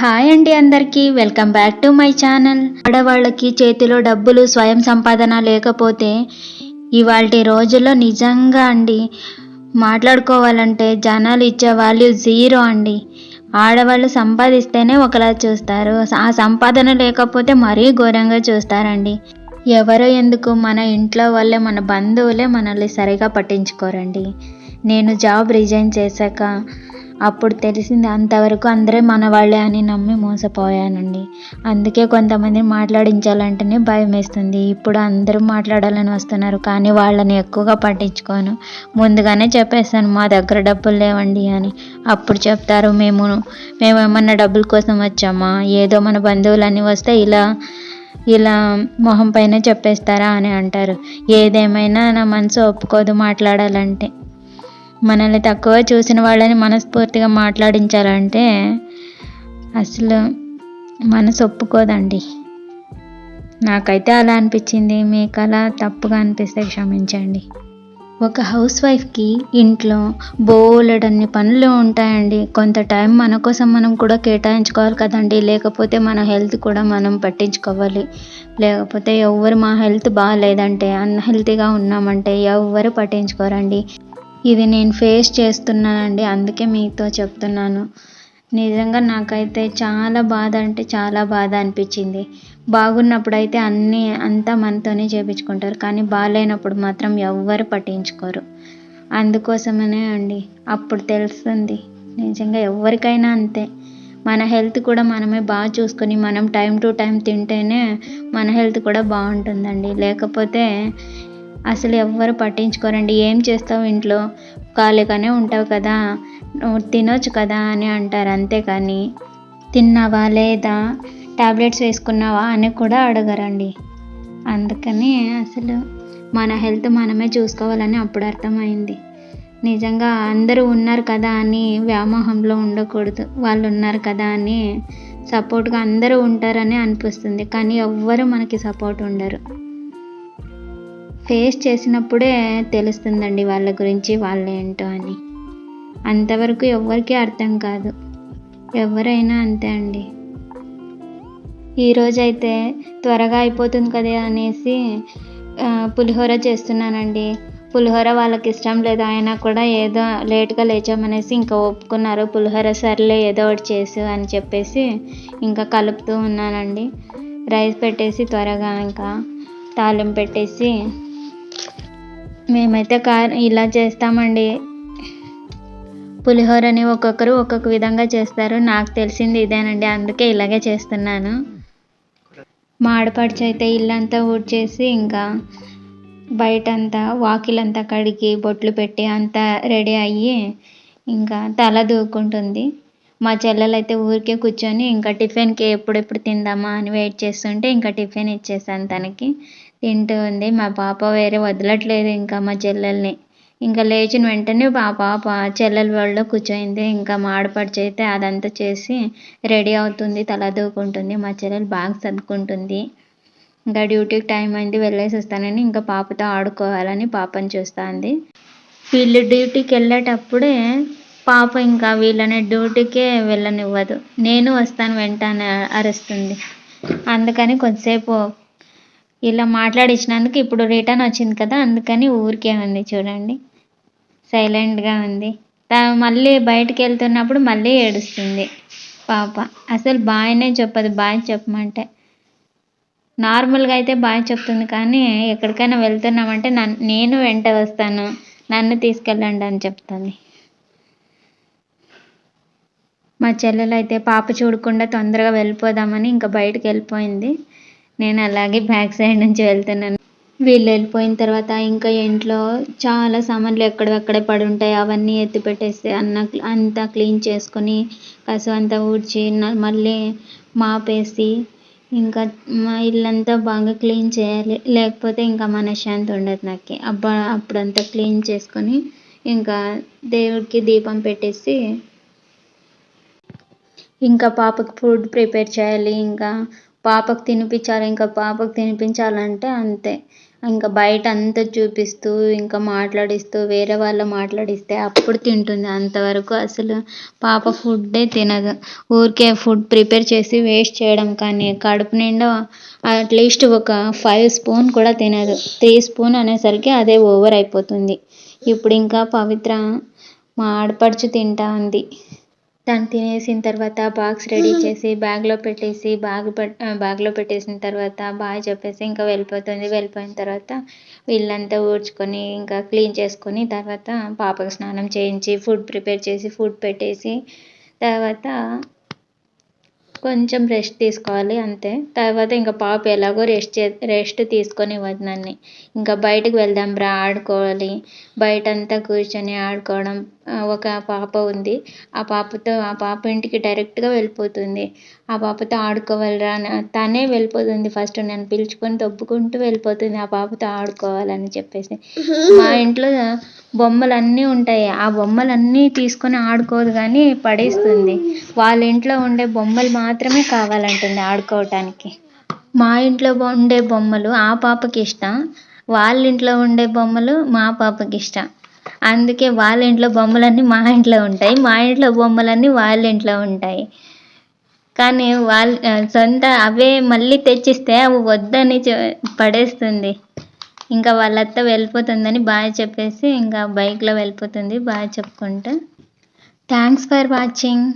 Hi అండి అందరికీ. Welcome back to my channel. ఆడవాళ్ళకి చేతిలో డబ్బులు స్వయం సంపాదన లేకపోతే ఇవాళ రోజుల్లో నిజంగా అండి మాట్లాడుకోవాలంటే జనాలు ఇచ్చే వాల్యూ జీరో అండి. ఆడవాళ్ళు సంపాదిస్తేనే ఒకలా చూస్తారు ఆ సంపాదన లేకపోతే మరీ ఘోరంగా చూస్తారండి. ఎవరో ఎందుకు మన ఇంట్లో వాళ్ళే మన బంధువులే మనల్ని సరిగా పట్టించుకోరండి. నేను జాబ్ రిజైన్ చేశాక అప్పుడు తెలిసింది అంతవరకు అందరే మన వాళ్ళే అని నమ్మి మోసపోయానండి. అందుకే కొంతమంది మాట్లాడించాలంటేనే భయం వేస్తుంది ఇప్పుడు అందరూ మాట్లాడాలని వస్తున్నారు కానీ వాళ్ళని ఎక్కువగా పట్టించుకోను. ముందుగానే చెప్పేస్తాను మా దగ్గర డబ్బులు లేవండి అని. అప్పుడు చెప్తారు మేము మేము ఏమన్నా డబ్బుల కోసం వచ్చామా? ఏదో మన బంధువులన్నీ వస్తే ఇలా ఇలా మొహం పైన చెప్పేస్తారా అని అంటారు. ఏదేమైనా నా మనసు ఒప్పుకోదు మాట్లాడాలంటే. మనల్ని తక్కువ చూసిన వాళ్ళని మనస్ఫూర్తిగా మాట్లాడించాలంటే అసలు మనసు ఒప్పుకోదండి. నాకైతే అలా అనిపించింది. మీకు అలా తప్పుగా అనిపిస్తే క్షమించండి. ఒక హౌస్ వైఫ్కి ఇంట్లో బోలెడన్ని పనులు ఉంటాయండి. కొంత టైం మన కోసం మనం కూడా కేటాయించుకోవాలి కదండి. లేకపోతే మన హెల్త్ కూడా మనం పట్టించుకోవాలి. లేకపోతే ఎవరు మా హెల్త్ బాగాలేదంటే అన్హెల్తీగా ఉన్నామంటే ఎవరు పట్టించుకోరండి. ఇది నేను ఫేస్ చేస్తున్నానండి అందుకే మీతో చెప్తున్నాను. నిజంగా నాకైతే చాలా బాధ అంటే చాలా బాధ అనిపించింది. బాగున్నప్పుడు అయితే అన్నీ అంతా మనతోనే చేపించుకుంటారు కానీ బాగాలేనప్పుడు మాత్రం ఎవ్వరు పట్టించుకోరు. అందుకోసమనే అండి అప్పుడు తెలుస్తుంది. నిజంగా ఎవరికైనా అంతే. మన హెల్త్ కూడా మనమే బాగా చూసుకొని మనం టైం టు టైం తింటేనే మన హెల్త్ కూడా బాగుంటుందండి. లేకపోతే అసలు ఎవ్వరు పట్టించుకోరండి. ఏం చేస్తావు ఇంట్లో? ఖాళీగానే ఉంటావు కదా. తినొచ్చు కదా అని అంటారు అంతేకాని. తిన్నావా లేదా? ట్యాబ్లెట్స్ వేసుకున్నావా అని కూడా అడగరండి. అందుకని అసలు మన హెల్త్ మనమే చూసుకోవాలని అప్పుడు అర్థమైంది. నిజంగా అందరూ ఉన్నారు కదా అని వ్యామోహంలో ఉండకూడదు. వాళ్ళు ఉన్నారు కదా అని సపోర్ట్గా అందరూ ఉంటారని అనిపిస్తుంది. కానీ ఎవ్వరు మనకి సపోర్ట్ ఉండరు. ఫేస్ చేసినప్పుడే తెలుస్తుందండి వాళ్ళ గురించి వాళ్ళు ఏంటో అని. అంతవరకు ఎవ్వరికీ అర్థం కాదు. ఎవరైనా అంతే అండి. ఈరోజైతే త్వరగా అయిపోతుంది కదా అనేసి పులిహోర చేస్తున్నానండి. పులిహోర వాళ్ళకి ఇష్టం లేదు. అయినా కూడా ఏదో లేట్గా లేచామనేసి ఇంకా ఒప్పుకున్నారు. పులిహోర సర్లే ఏదో ఒకటి చేసు అని చెప్పేసి ఇంకా కలుపుతూ ఉన్నానండి. రైస్ పెట్టేసి త్వరగా ఇంకా తాలింపు పెట్టేసి మేమైతే కార్ ఇలా చేస్తామండి. పులిహోరని ఒక్కొక్కరు ఒక్కొక్క విధంగా చేస్తారు. నాకు తెలిసింది ఇదేనండి అందుకే ఇలాగే చేస్తున్నాను. మా అయితే ఇల్లంతా ఊడ్చేసి ఇంకా బయటంతా వాకిలంతా కడిగి బొట్లు పెట్టి అంతా రెడీ అయ్యి ఇంకా తల దూకుంటుంది. మా చెల్లెలు అయితే ఊరికే కూర్చొని ఇంకా టిఫిన్కి ఎప్పుడెప్పుడు తిందామా అని వెయిట్ చేస్తుంటే ఇంకా టిఫిన్ ఇచ్చేసాను తనకి. తింటూ ఉంది. మా పాప వేరే వదలట్లేదు ఇంకా మా చెల్లెల్ని. ఇంకా లేచిన వెంటనే మా పాప చెల్లెల వాళ్ళు కూర్చోయింది. ఇంకా మా ఆడపడిచి అయితే అదంతా చేసి రెడీ అవుతుంది తలదూకుంటుంది మా చెల్లెలు బాగా సర్దుకుంటుంది. ఇంకా డ్యూటీకి టైం అయింది వెళ్ళేసి వస్తానని ఇంకా పాపతో ఆడుకోవాలని పాపని చూస్తుంది. వీళ్ళు డ్యూటీకి వెళ్ళేటప్పుడే పాప ఇంకా వీళ్ళని డ్యూటీకే వెళ్ళనివ్వదు. నేను వస్తాను వెంటనే అరుస్తుంది. అందుకని కొద్దిసేపు ఇలా మాట్లాడించినందుకు ఇప్పుడు రిటర్న్ వచ్చింది కదా అందుకని ఊరికే ఉంది చూడండి. సైలెంట్గా ఉంది. మళ్ళీ బయటకు వెళ్తున్నప్పుడు మళ్ళీ ఏడుస్తుంది. పాప. అసలు బాయ్నే చెప్పదు బాయ్ చెప్పమంటే. నార్మల్గా అయితే బాయ్ చెప్తుంది కానీ ఎక్కడికైనా వెళ్తున్నామంటే నన్ను నేను వెంట వస్తాను నన్ను తీసుకెళ్ళండి అని చెప్తుంది. మా చెల్లెలు అయితే పాప చూడకుండా తొందరగా వెళ్ళిపోదామని ఇంకా బయటకు వెళ్ళిపోయింది. నేను అలాగే బ్యాక్ సైడ్ నుంచి వెళ్తున్నాను. వీళ్ళు వెళ్ళిపోయిన తర్వాత ఇంకా ఇంట్లో చాలా సామాన్లు ఎక్కడెక్కడే పడి ఉంటాయి. అవన్నీ ఎత్తి పెట్టేస్తే అన్న అంతా క్లీన్ చేసుకొని కసు అంతా ఊడ్చి మళ్ళీ మాపేసి ఇంకా మా ఇల్లంతా బాగా క్లీన్ చేయాలి. లేకపోతే ఇంకా మనశ్శాంతి ఉండదు నాకు. అబ్బా అప్పుడంతా క్లీన్ చేసుకొని ఇంకా దేవుడికి దీపం పెట్టేసి ఇంకా పాపకు ఫుడ్ ప్రిపేర్ చేయాలి. ఇంకా పాపకు తినిపించాలి ఇంకా పాపకు తినిపించాలంటే అంతే. ఇంకా బయట అంతా చూపిస్తూ ఇంకా మాట్లాడిస్తూ వేరే వాళ్ళు మాట్లాడిస్తే అప్పుడు తింటుంది. అంతవరకు అసలు పాప ఫుడ్డే తినదు. ఊరికే ఫుడ్ ప్రిపేర్ చేసి వేస్ట్ చేయడం కానీ కడుపు నిండా అట్లీస్ట్ ఒక ఫైవ్ స్పూన్ కూడా తినదు. త్రీ స్పూన్ అనేసరికి అదే ఓవర్ అయిపోతుంది. ఇప్పుడు ఇంకా పవిత్ర మా ఆడపడుచు తింటా ఉంది తను తినేసిన తర్వాత బాక్స్ రెడీ చేసి బ్యాగ్లో పెట్టేసి బ్యాగ్ బ్యాగ్లో పెట్టేసిన తర్వాత బాయ్ చెప్పేసి ఇంకా వెళ్ళిపోతుంది. వెళ్ళిపోయిన తర్వాత వీళ్ళంతా ఊడ్చుకొని ఇంకా క్లీన్ చేసుకొని తర్వాత పాపకు స్నానం చేయించి ఫుడ్ ప్రిపేర్ చేసి ఫుడ్ పెట్టేసి తర్వాత కొంచెం రెస్ట్ తీసుకోవాలి అంతే. తర్వాత ఇంకా పాప ఎలాగో రెస్ట్ చే రెస్ట్ తీసుకొని వదనని ఇంకా బయటకు వెళ్దాం రా ఆడుకోవాలి. బయట అంతా కూర్చొని ఆడుకోవడం ఒక పాప ఉంది. ఆ పాపతో ఆ పాప ఇంటికి డైరెక్ట్గా వెళ్ళిపోతుంది. ఆ పాపతో ఆడుకోవాలిరా తనే వెళ్ళిపోతుంది ఫస్ట్ నన్ను పిలుచుకొని దొబ్బుకుంటూ వెళ్ళిపోతుంది ఆ పాపతో ఆడుకోవాలని చెప్పేసి. మా ఇంట్లో బొమ్మలన్నీ ఉంటాయి. ఆ బొమ్మలన్నీ తీసుకొని ఆడుకోదు కానీ పడేస్తుంది. వాళ్ళ ఇంట్లో ఉండే బొమ్మలు మాత్రమే కావాలంటుంది ఆడుకోవటానికి. మా ఇంట్లో ఉండే బొమ్మలు ఆ పాపకి ఇష్టం. వాళ్ళ ఇంట్లో ఉండే బొమ్మలు మా పాపకి ఇష్టం. అందుకే వాళ్ళ ఇంట్లో బొమ్మలన్నీ మా ఇంట్లో ఉంటాయి. మా ఇంట్లో బొమ్మలన్నీ వాళ్ళ ఇంట్లో ఉంటాయి. కానీ వాళ్ళ సొంత అవే మళ్ళీ తెచ్చిస్తే అవి వద్దని పడేస్తుంది. ఇంకా వాళ్ళత్త వెళ్ళిపోతుందని బాయ్ చెప్పేసి ఇంకా బైక్లో వెళ్ళిపోతుంది బాయ్ చెప్పుకుంటూ. Thanks for watching